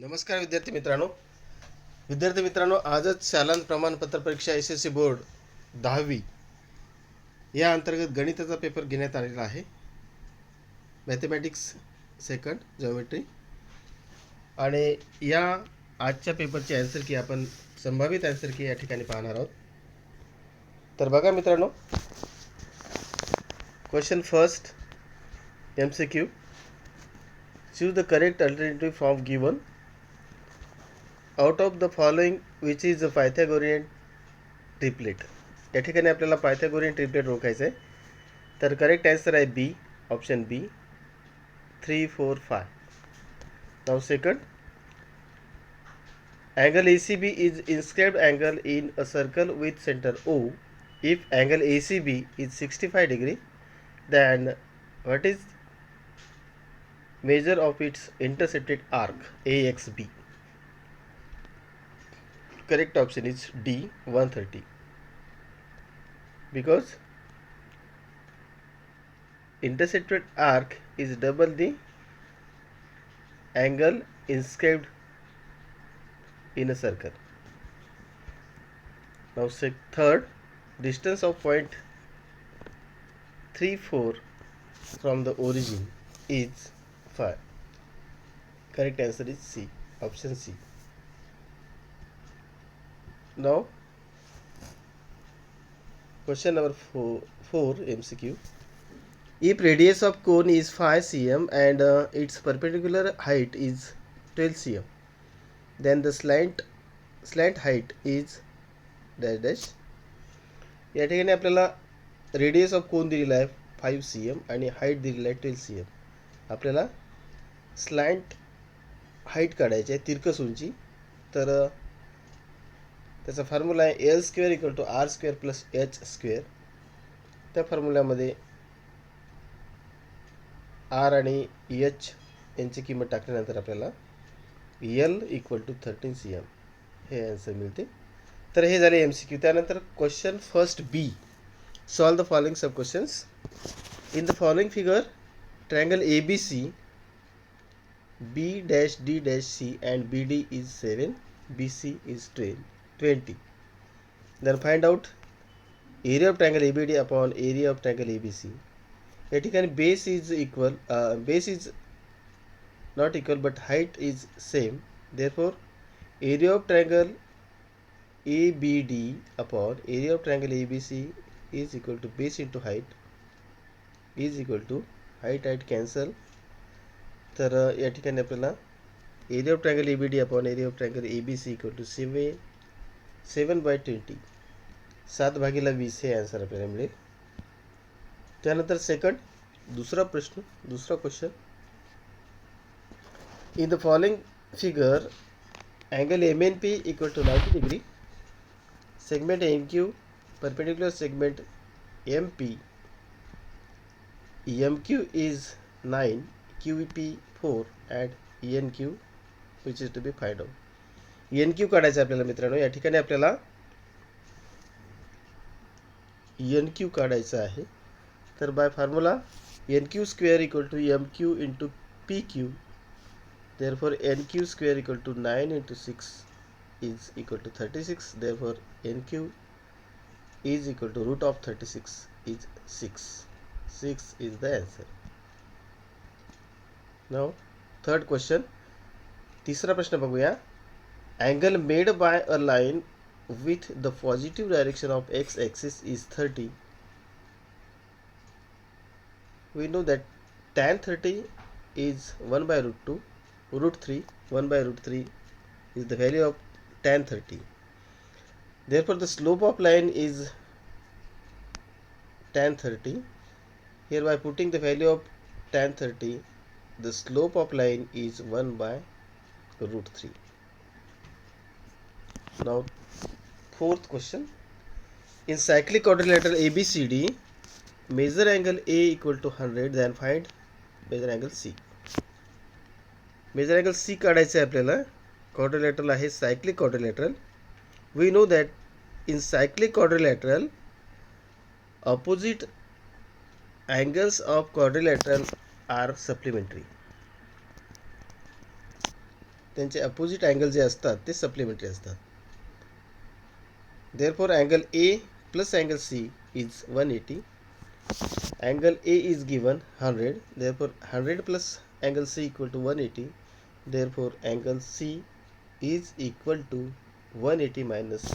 नमस्कार विद्यार्थी मित्रांनो विद्यार्थी मित्रांनो आजच शालांत प्रमाणपत्र परीक्षा एस एस सी बोर्ड दहावी या अंतर्गत गणिताचा पेपर घेण्यात आलेला आहे मॅथमॅटिक्स सेकंड जॉमेट्री आणि या आजच्या पेपरची अँसर की आपण संभावित ॲन्सर की या ठिकाणी पाहणार आहोत तर बघा मित्रांनो question first M C Q choose the correct alternative form given out of the following which is a pythagorean triplet या ठिकाणी आपल्याला पायथागोरियन ट्रिपलेट ओळखायचं आहे तर करेक्ट आन्सर आहे B option B three four five now second angle ACB is inscribed angle in a circle with center O. If angle ACB is 65 degree, then what is measure of its intercepted arc AXB. correct option is D 130 because intercepted arc is double the angle inscribed in a circle. Now say third distance of point 3 4 from the origin is 5. Correct answer is C, option C. Now, question number 4, four MCQ. If radius of cone is 5 cm and uh, its perpendicular height is 12 cm, then the slant slant height is dash dash या ठिकाणी आपल्याला radius of cone दिलेला आहे five C M आणि height दिलेला आहे twelve C M आपल्याला slant height काढायची आहे तिरकस उंची तर त्याचा फॉर्म्युला आहे L square equal to R square plus H square त्या फॉर्म्युल्यामध्ये आर आणि एच यांची किंमत टाकल्यानंतर आपल्याला L equal to thirteen C M hey answer मिळते तर हे झाले एम सी क्यू त्यानंतर question first B solve the following sub questions in the following figure triangle A B C B dash D dash C and B D is seven B C is twelve 20 then find out area of triangle ABD upon area of triangle ABC या ठिकाणी base is equal base is not equal but height is same therefore area of triangle A B D upon area of triangle A B C is equal to base into height is equal to height height cancel तर अ, या ठिकाणी आपल्याला area of triangle A B D upon area of triangle A B C equal to seven seven by twenty सात भागीला वीस हे answer आपल्याला मिळेल त्यानंतर सेकंड दुसरा प्रश्न दुसरा question in the following figure angle M N P equal to ninety degree segment M Q perpendicular segment M P M Q is nine Q P four at N Q which is to be find out N Q Q का मित्रों अपने N Q का तर by formula N Q Q square equal to M Q into P Q therefore N Q Q square equal to nine into six is equal to thirty six therefore N Q is equal to root of thirty six is six six is the answer now third question तीसरा प्रश्न बगू angle made by a line with the positive direction of x-axis is 30 we know that tan 30 is 1 by root 2 root 3 1 by root 3 is the value of tan 30 therefore the slope of line is tan 30 here by putting the value of tan 30 the slope of line is 1 by root 3 now fourth question in cyclic quadrilateral ABCD measure angle A equal to 100 then find measure angle C measure angle C काढायचं आहे आपल्याला quadrilateral आहे cyclic quadrilateral we know that in cyclic quadrilateral opposite angles of quadrilateral are supplementary त्यांचे opposite angle जे असतात ते supplementary असतात Therefore, angle A plus angle C is 180. Angle A is given 100. Therefore, 100 plus angle C equal to 180. Therefore, angle C is equal to 180 minus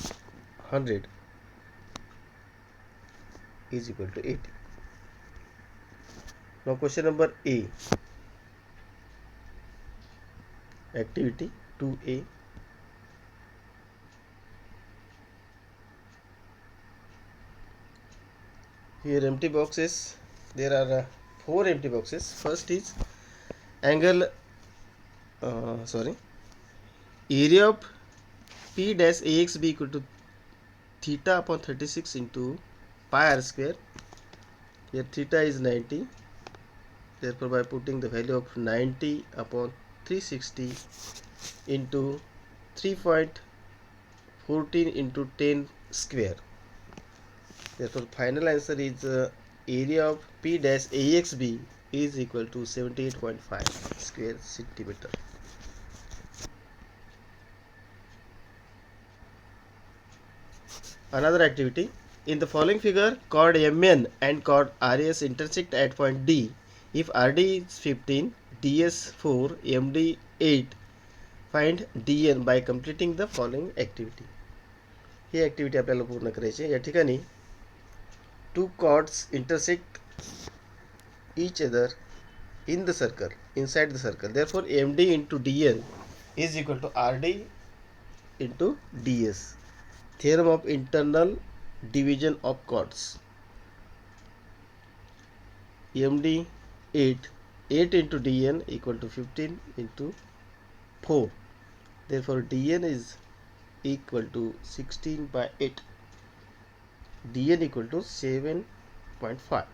100 is equal to 80. Now, question number A. Activity 2A. here empty boxes there are uh, four empty boxes first is angle uh, sorry area of p dash ax b equal to theta upon 36 into pi r square here theta is 90 therefore by putting the value of 90 upon 360 into 3.14 into 10 square Therefore, final answer is uh, area of P dash AXB is equal to 78.5 square centimeter. Another activity. In the following figure, chord MN and chord RS intersect at point D. If RD is 15, DS 4, MD 8, find dn by completing the following activity activity ही activity आपल्याला पूर्ण करायची या ठिकाणी two chords intersect each other in the circle inside the circle therefore MD into DL is equal to RD into DS theorem of internal division of chords MD 8 8 into DN equal to 15 into 4 therefore DN is equal to 16 by 8 dn equal to 7.5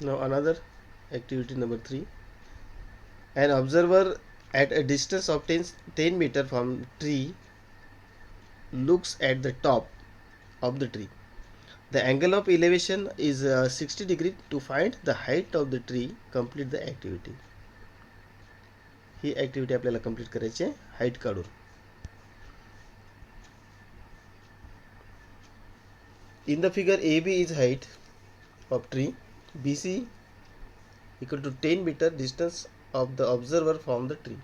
now another activity number 3 an observer at a distance of 10, 10 meter from tree looks at the top of the tree the angle of elevation is uh, 60 degree to find the height of the tree complete the activity ही activity आपल्याला complete करायची आहे height काढून in the figure AB is height of tree BC equal to 10 meter distance of the observer from the tree.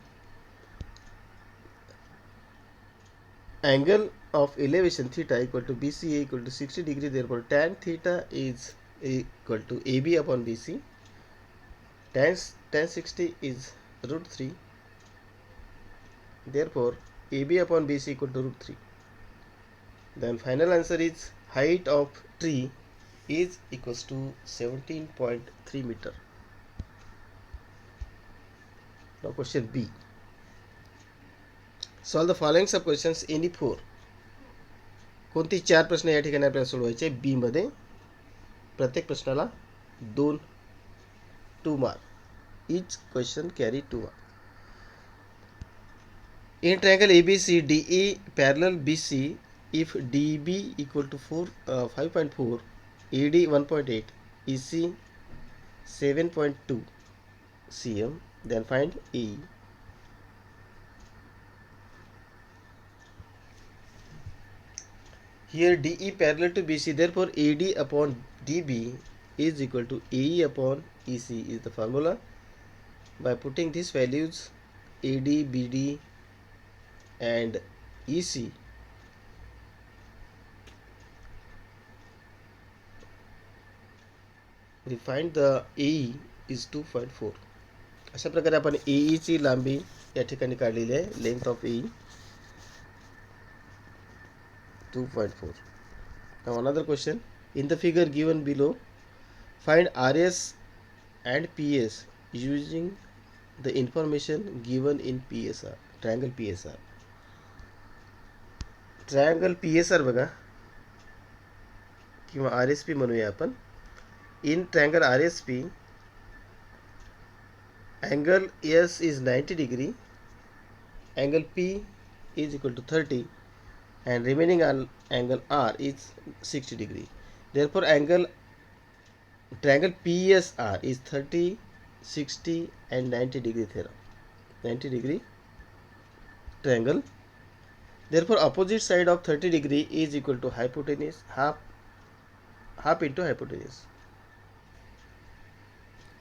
Angle of elevation theta equal to BCA equal to 60 degree therefore tan theta is equal to AB upon BC tan, tan 60 is root 3 therefore AB upon BC equal to root 3 then final answer is height of tree is equals to 17.3 meter now question b solve the following sub questions any four कोणती चार प्रश्न या ठिकाणी आपल्याला सोडवायचे B मध्ये प्रत्येक प्रश्नाला दोन two mark each question carry two mark in triangle abc de parallel bc if dB equal to 4 uh, 5.4 AD 1.8 EC 7.2 cm then find AE here DE parallel to BC therefore AD upon DB is equal to AE upon EC is the formula by putting these values AD BD and EC refined the A is two point four अशा प्रकार अपन A e ची लंबी ठिकाणी length of A two point four another question in the figure given below find R S and P S using the information given in P S R triangle P S R triangle P S R बगा कि R S P म्हणूया अपन angle S is ninety degree angle P is equal to thirty and remaining angle R is sixty degree therefore angle triangle P S R is thirty 60 and 90 degree theorem 90 degree triangle therefore opposite side of 30 degree is equal to hypotenuse half half into hypotenuse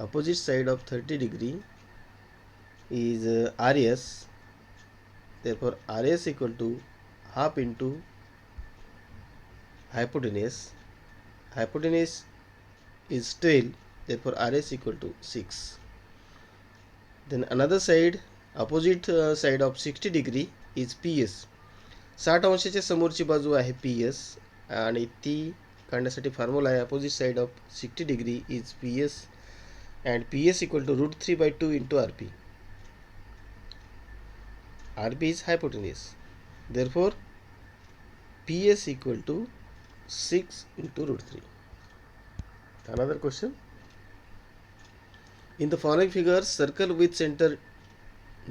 opposite side of 30 degree is uh, RS therefore RS equal to half into hypotenuse hypotenuse is 12 therefore RS equal to 6 then another side opposite uh, side of 60 degree is PS साठ अंशाच्या समोरची बाजू आहे P S आणि ती काढण्यासाठी formula आहे opposite side of sixty degree is P S and PS equal to root 3 by 2 into RP. RP is hypotenuse. Therefore, PS equal to 6 into root 3. Another question. In the following figure, circle with center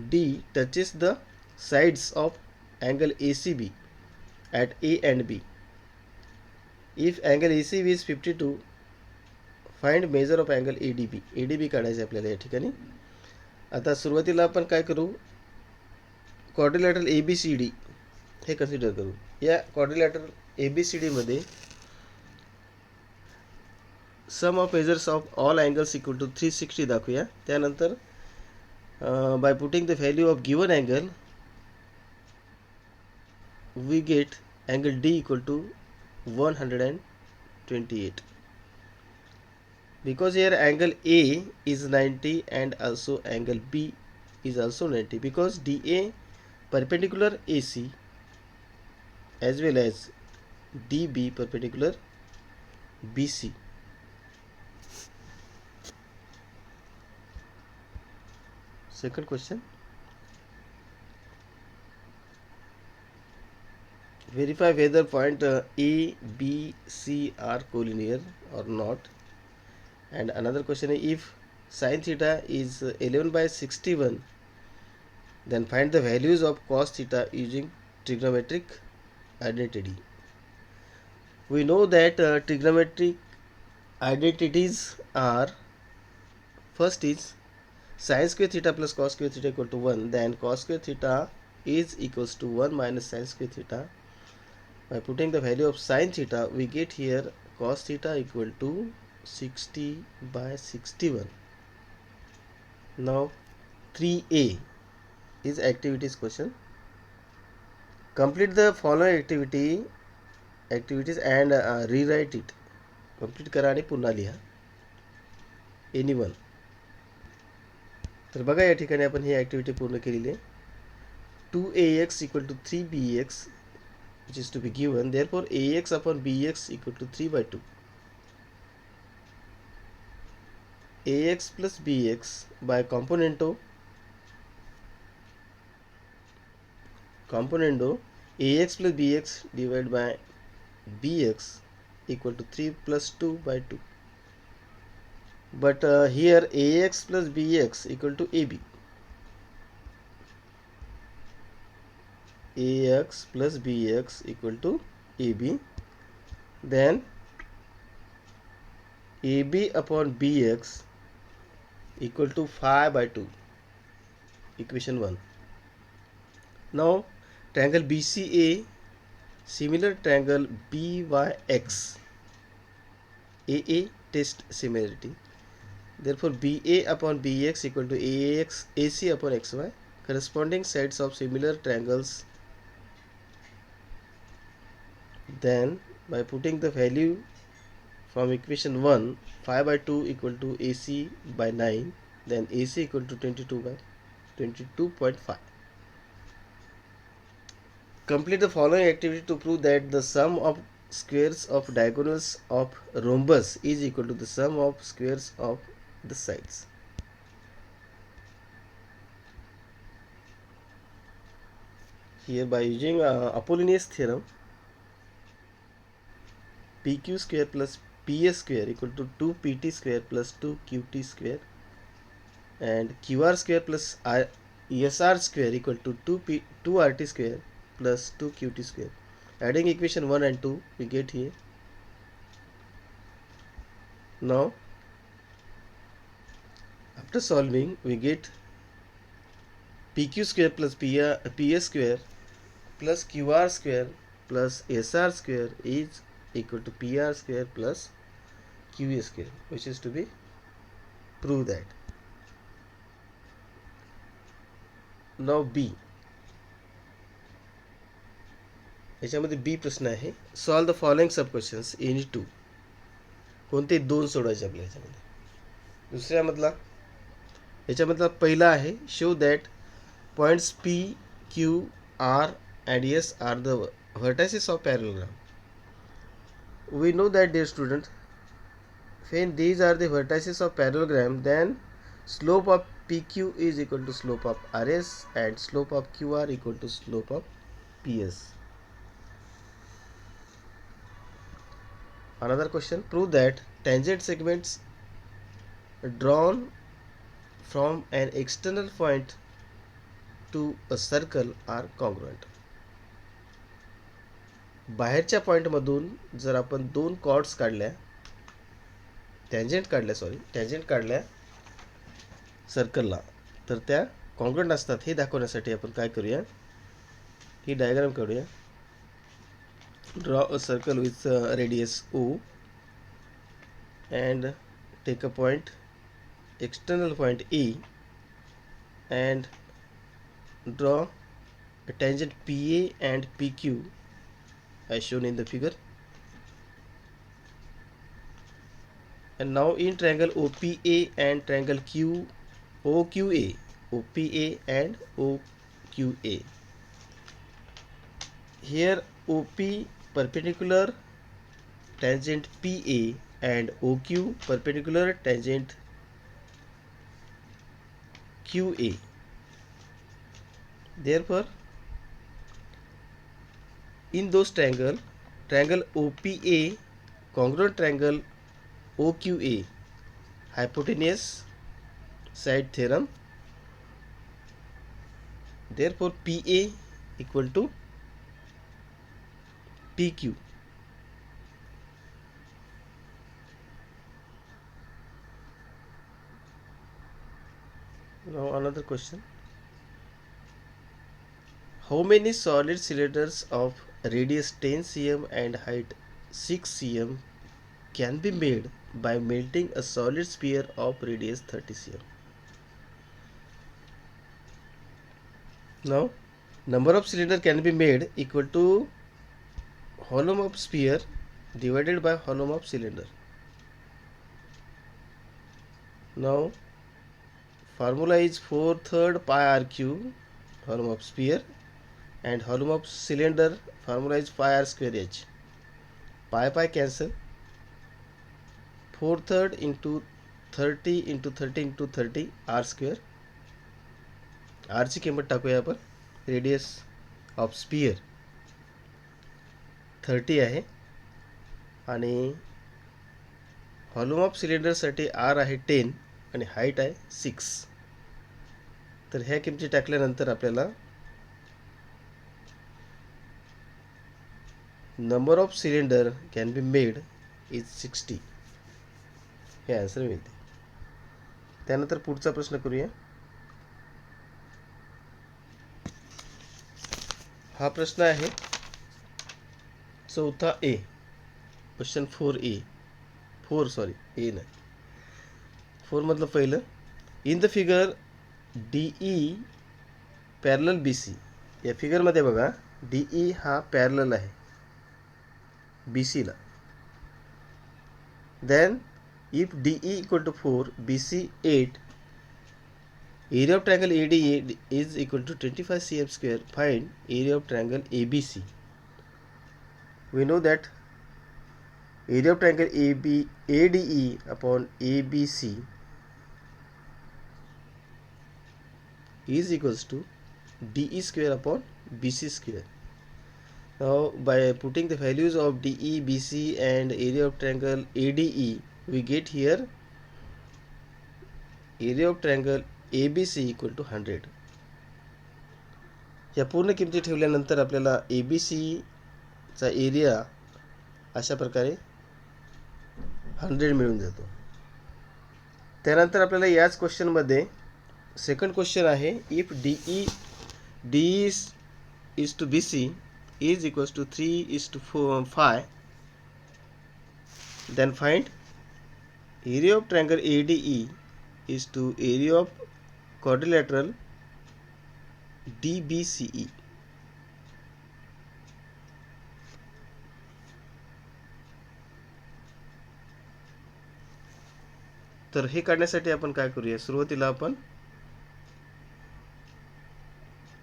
D touches the sides of angle ACB at A and B. If angle ACB is 52 find measure of angle A D B A D B काढायचं आहे आपल्याला या ठिकाणी आता सुरुवातीला आपण काय करू ए बी सी डी हे कन्सिडर करू या quadrilateral A B C डीमध्ये sum of measures of all angles equal to three sixty दाखवूया त्यानंतर by putting the value of given angle we get angle D equal to one hundred and twenty eight because here angle A is 90 and also angle B is also 90 because DA perpendicular AC as well as DB perpendicular BC. Second question. Verify whether point uh, A, B, C are collinear or not and another question is if sine theta is 11 by 61 then find the values of cos theta using trigonometric identity we know that uh, trigonometric identities are first is sine square theta plus cos square theta equal to 1 then cos square theta is equals to 1 minus sine square theta by putting the value of sine theta we get here cos theta equal to 60 by 61 now 3a is activities question complete the following activity activities and uh, rewrite it complete कराने पुन्हा लिहा any one तर बघा या ठिकाणी आपण ही activity पूर्ण केलेली आहे two A X equal to three B X which is to be given therefore A X upon B X equal to three by two ax plus bx by component O component O ax plus bx divided by bx equal to 3 plus 2 by 2 but uh, here ax plus bx equal to ab ax plus bx equal to ab then ab upon bx equal to 5 by 2 equation 1 now triangle BCA similar triangle BYX AA test similarity therefore BA upon BX equal to AX AC upon XY corresponding sets of similar triangles then by putting the value from equation 1 5 by 2 equal to AC by 9 then AC equal to 22 by 22.5 complete the following activity to prove that the sum of squares of diagonals of rhombus is equal to the sum of squares of the sides here by using uh, Apollonius theorem PQ square plus ps square equal to 2 pt square plus 2 qt square and qr square plus R esr square equal to 2 p 2 rt square plus 2 qt square adding equation 1 and 2 we get here now after solving we get pq square plus ps square plus qr square plus sr square is equal to pr square plus qa square which is to be prove that now b याच्यामध्ये B प्रश्न आहे solve the following sub questions in two कोणते दोन सोडवायचे आपल्या याच्यामध्ये दुसऱ्यामधला याच्यामधला पहिला आहे show that points P Q R and S are the vertices of parallelogram we know that dear students when these are the vertices of parallelogram then slope of pq is equal to slope of rs and slope of qr equal to slope of ps another question prove that tangent segments drawn from an external point to a circle are congruent बाहेरच्या पॉईंटमधून जर आपण दोन chords काढल्या tangent काढल्या sorry tangent काढल्या सर्कलला तर त्या congruent असतात हे दाखवण्यासाठी आपण काय करूया ही डायग्राम काढूया draw a circle with radius O and take a point external point E and draw tangent P A and P Q as shown in the figure and now in triangle OPA and triangle Q OQA OPA and OQA here OP perpendicular tangent PA and OQ perpendicular tangent QA therefore in those triangle OPA, congruent triangle OQA, hypotenuse side theorem. Therefore, PA equal to PQ. Now another question. How many solid cylinders of radius 10 cm and height 6 cm can be made by melting a solid sphere of radius 30 cm. Now number of cylinder can be made equal to volume of sphere divided by volume of cylinder. Now formula is 4 third pi r cube volume of sphere and volume of cylinder formula is R square H pi pi cancel four third into thirty into thirty into thirty R square आरची किंमत टाकूया आपण radius of sphere thirty आहे आणि volume of सिलेंडरसाठी R आहे ten आणि height आहे six तर ह्या किमती टाकल्यानंतर आपल्याला number of cylinder can be made is sixty hey answer मिळते त्यानंतर पुढचा प्रश्न करूया हा प्रश्न आहे चौथा A question four A four sorry A नाही फोरमधलं पहिलं in the figure D E parallel B C या फिगरमध्ये बघा डी ई e हा पॅरल आहे BC. Then if DE equal to 4, BC 8, area of triangle ADE is equal to 25 cm square, find area of triangle ABC. We know that area of triangle AB, ADE upon ABC is equals to DE square upon BC square. Now by putting the values of DE, BC and area of triangle ADE, we get here area of triangle ABC equal to hundred या पूर्ण किमती ठेवल्यानंतर आपल्याला A B सीचा area अशा प्रकारे hundred मिळून जातो त्यानंतर आपल्याला याच क्वेश्चनमध्ये सेकंड क्वेश्चन आहे if D E D is to B C is equals to three is to four five then find area of triangle A D E is to area of quadrilateral DBCE. तर हे काढण्यासाठी आपण काय करूया सुरुवातीला आपण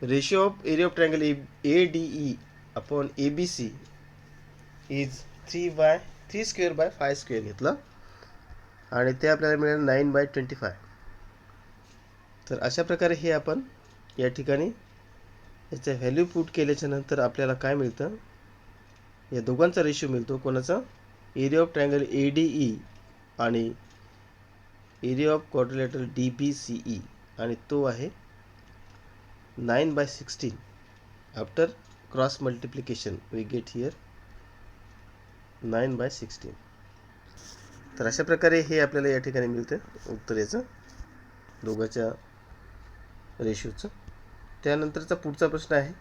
ratio of area of triangle A D E upon A B C is three by three square by five square घेतलं आणि ते आपल्याला मिळेल नाईन बाय ट्वेंटी फाय तर अशा प्रकारे हे आपण या ठिकाणी याचा व्हॅल्यू पुट केल्याच्या नंतर आपल्याला काय मिळतं या दोघांचा रेशो मिळतो कोणाचा area of triangle A D E आणि area of quadrilateral D B C E आणि तो आहे nine by sixteen after cross multiplication we get here 9 by 16 तर अशा प्रकारे हे आपल्याला या ठिकाणी मिळतं उत्तरेचं दोघाच्या रेशोचं त्यानंतरचा पुढचा प्रश्न आहे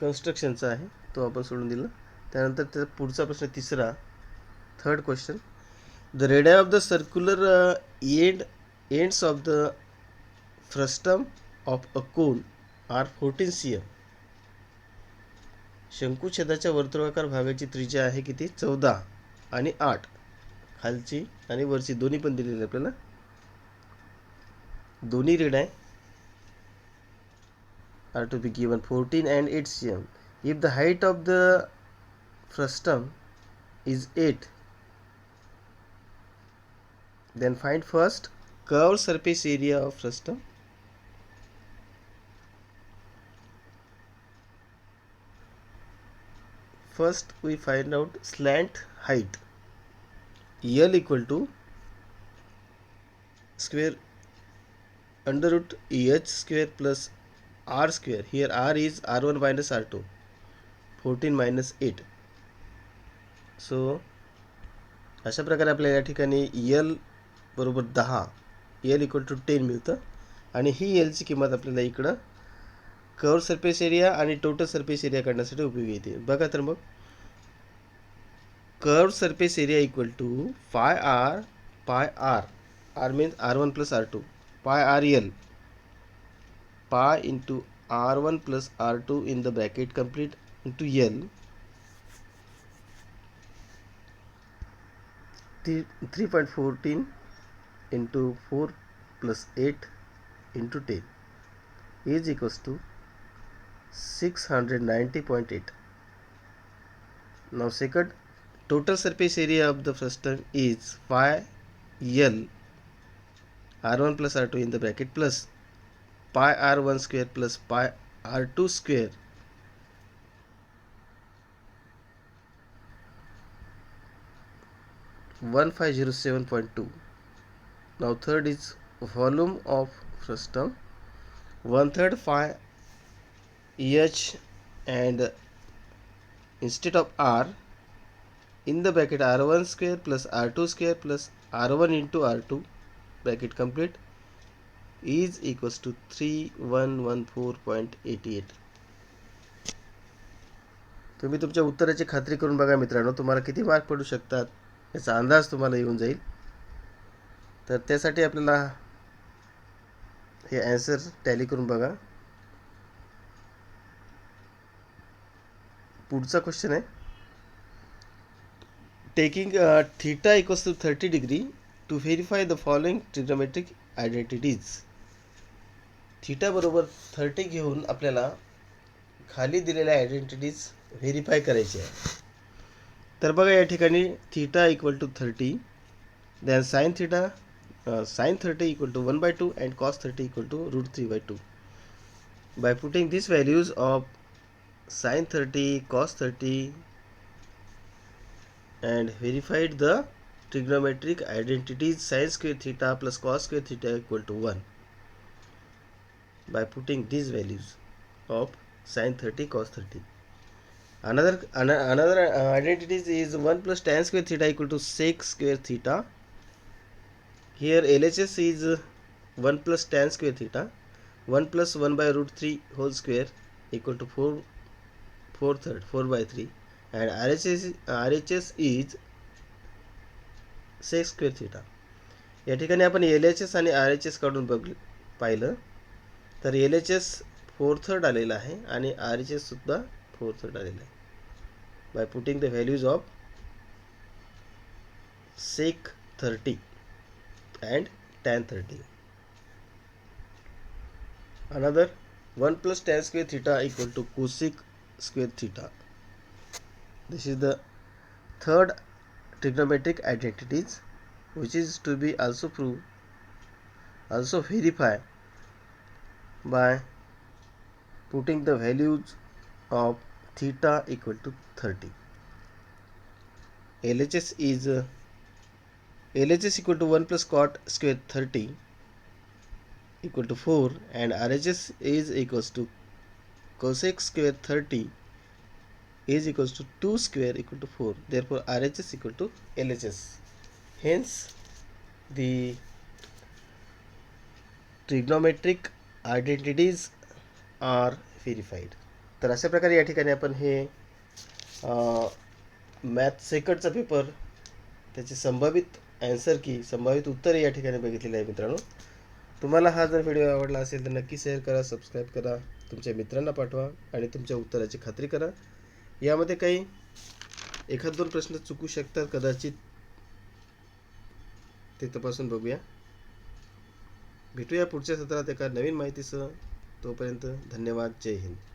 कन्स्ट्रक्शनचा आहे तो आपण सोडून दिला त्यानंतर त्याचा पुढचा प्रश्न तिसरा third question The radii of the circular uh, end, ends of the frustum of a cone are 14 cm. शंकुछेदाच्या वर्तुळाकार भागाची त्रिज्या आहे किती चौदा आणि आठ खालची आणि वरची दोन्ही पण दिलेली आपल्याला दोन्ही रेड आहे R two B given fourteen and eight C M if the height of the frustum is eight then find first curved surface area of frustum first we find out slant height L equal to square under root h square plus r square here r is r1 minus r2 14 minus 8 so अशा प्रकारे आपल्याला या ठिकाणी यल बरोबर दहा L equal to ten मिळतं आणि ही एलची किंमत आपल्याला इकडं कवर सरफेस एरिया आणि टोटल सरफेस एरिया काढण्यासाठी उपयोगी येते बघा तर मग curve surface area equal to pi R pi R R means R one plus R two pi R L pi into R one plus R two in the bracket complete into L three three point fourteen into 4 plus 8 into 10 is equals to 690.8 now second total surface area of the system is 5L R1 plus R2 in the bracket plus pi R1 square plus pi R2 square one five zero seven point two now third is volume of frustum one third one h and instead of r in the bracket r1 square plus r2 square plus r1 into r2 bracket complete is equals to 3114.88 तुम्ही तुमच्या उत्तराची खात्री करून बघा मित्रांनो तुम्हाला किती mark पडू शकतात याचा अंदाज तुम्हाला येऊन जाईल तर त्यासाठी आपल्याला हे ॲन्सर टॅली करून बघा पुढचा क्वेश्चन आहे taking theta equals to thirty degree to verify the following trigonometric identities बरोबर थर्टी घेऊन आपल्याला खाली दिलेल्या आयडेंटिटीज व्हेरीफाय करायची आहे तर बघा या ठिकाणी theta equal to thirty then sine theta uh, sine 30 equal to 1 by 2 and cos 30 equal to root 3 by 2. By putting these values of sine 30, cos 30 and verified the trigonometric identities sine square theta plus cos square theta equal to 1 by putting these values of sine 30 cos 30 another an another uh, is 1 plus tan square theta equal to 6 square theta Here LHS is 1 plus tan square theta 1 plus 1 by root 3 whole square equal to 4 4 third 4 by 3 and RHS, RHS is sec square theta या ठिकाणी आपण L H S आणि R H S काढून बघ पाहिलं तर L H S four third आलेला आहे आणि आर एच एस सुद्धा फोर थर्ड आलेला आहे by putting the values of sec thirty and tan 30. Another 1 plus tan square theta equal to cosec square theta. This is the third trigonometric identities which is to be also proved also verify by putting the values of theta equal to 30. LHS is uh, uh, LHS equal to 1 plus cot square 30 equal to 4 and RHS is equals to cosec square 30 is equals to 2 square equal to 4 therefore RHS equal to LHS hence the trigonometric identities are verified तर अशा प्रकारे या ठिकाणी आपण हे math सेकंडचा paper त्याचे संभावित answer key संभावित उत्तर या ठिकाणी बघितलेलं आहे मित्रांनो तुम्हाला हा जर व्हिडिओ आवडला असेल तर नक्की शेअर करा सबस्क्राईब करा तुमच्या मित्रांना पाठवा आणि तुमच्या उत्तराची खात्री करा यामध्ये काही एखाद दोन प्रश्न चुकू शकतात कदाचित ते तपासून बघूया भेटूया पुढच्या सत्रात एका नवीन माहितीसह तोपर्यंत धन्यवाद जय हिंद